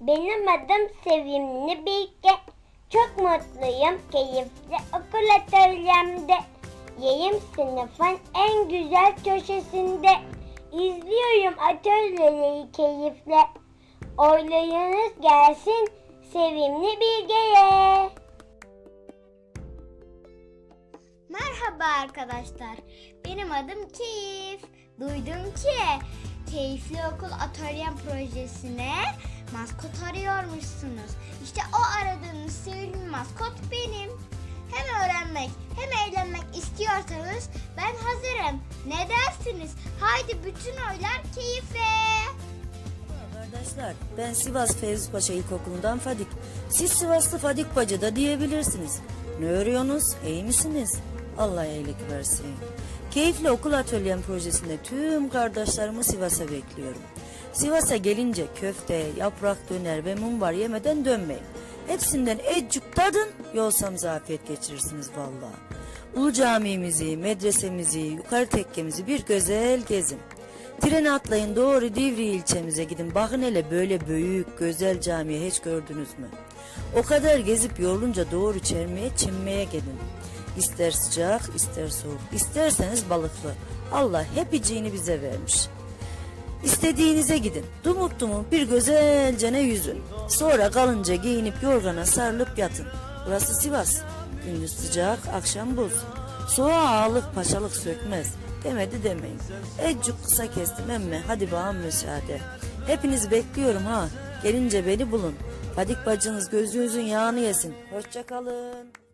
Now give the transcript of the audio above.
Benim adım Sevimli Bilge. Çok mutluyum keyifli okul atölyemde. Yayım sınıfın en güzel köşesinde. İzliyorum atölyeyi keyifle. Oylayınız gelsin Sevimli Bilge'ye. Merhaba arkadaşlar. Benim adım Keyif. Duydum ki Keyifli Okul Atölyem projesine maskot arıyormuşsunuz. İşte o aradığınız sevimli maskot benim. Hem öğrenmek hem eğlenmek istiyorsanız ben hazırım. Ne dersiniz? Haydi bütün oylar keyfe. Arkadaşlar ben Sivas Fevzi Paşa İlkokulu'ndan Fadik. Siz Sivaslı Fadik Bacı da diyebilirsiniz. Ne örüyorsunuz? İyi misiniz? Allah iyilik versin. Keyifli okul atölyem projesinde tüm kardeşlerimi Sivas'a bekliyorum. Sivas'a gelince köfte, yaprak döner ve mumbar yemeden dönmeyin. Hepsinden ecuk tadın, yolsam zafiyet geçirirsiniz vallahi. Ulu camimizi, medresemizi, yukarı tekkemizi bir güzel gezin. Trene atlayın doğru Divri ilçemize gidin. Bakın hele böyle büyük güzel camiye hiç gördünüz mü? O kadar gezip yorulunca doğru çermeye çinmeye gidin. İster sıcak ister soğuk isterseniz balıklı. Allah hepiciğini bize vermiş. İstediğinize gidin. Dumuk dumuk bir güzelcene yüzün. Sonra kalınca giyinip yorgana sarılıp yatın. Burası Sivas. Gündüz sıcak, akşam buz. Soğuğa ağalık paşalık sökmez. Demedi demeyin. Ecuk kısa kestim emme. Hadi bağım müsaade. Hepinizi bekliyorum ha. Gelince beni bulun. Fadik bacınız gözünüzün yağını yesin. Hoşça kalın.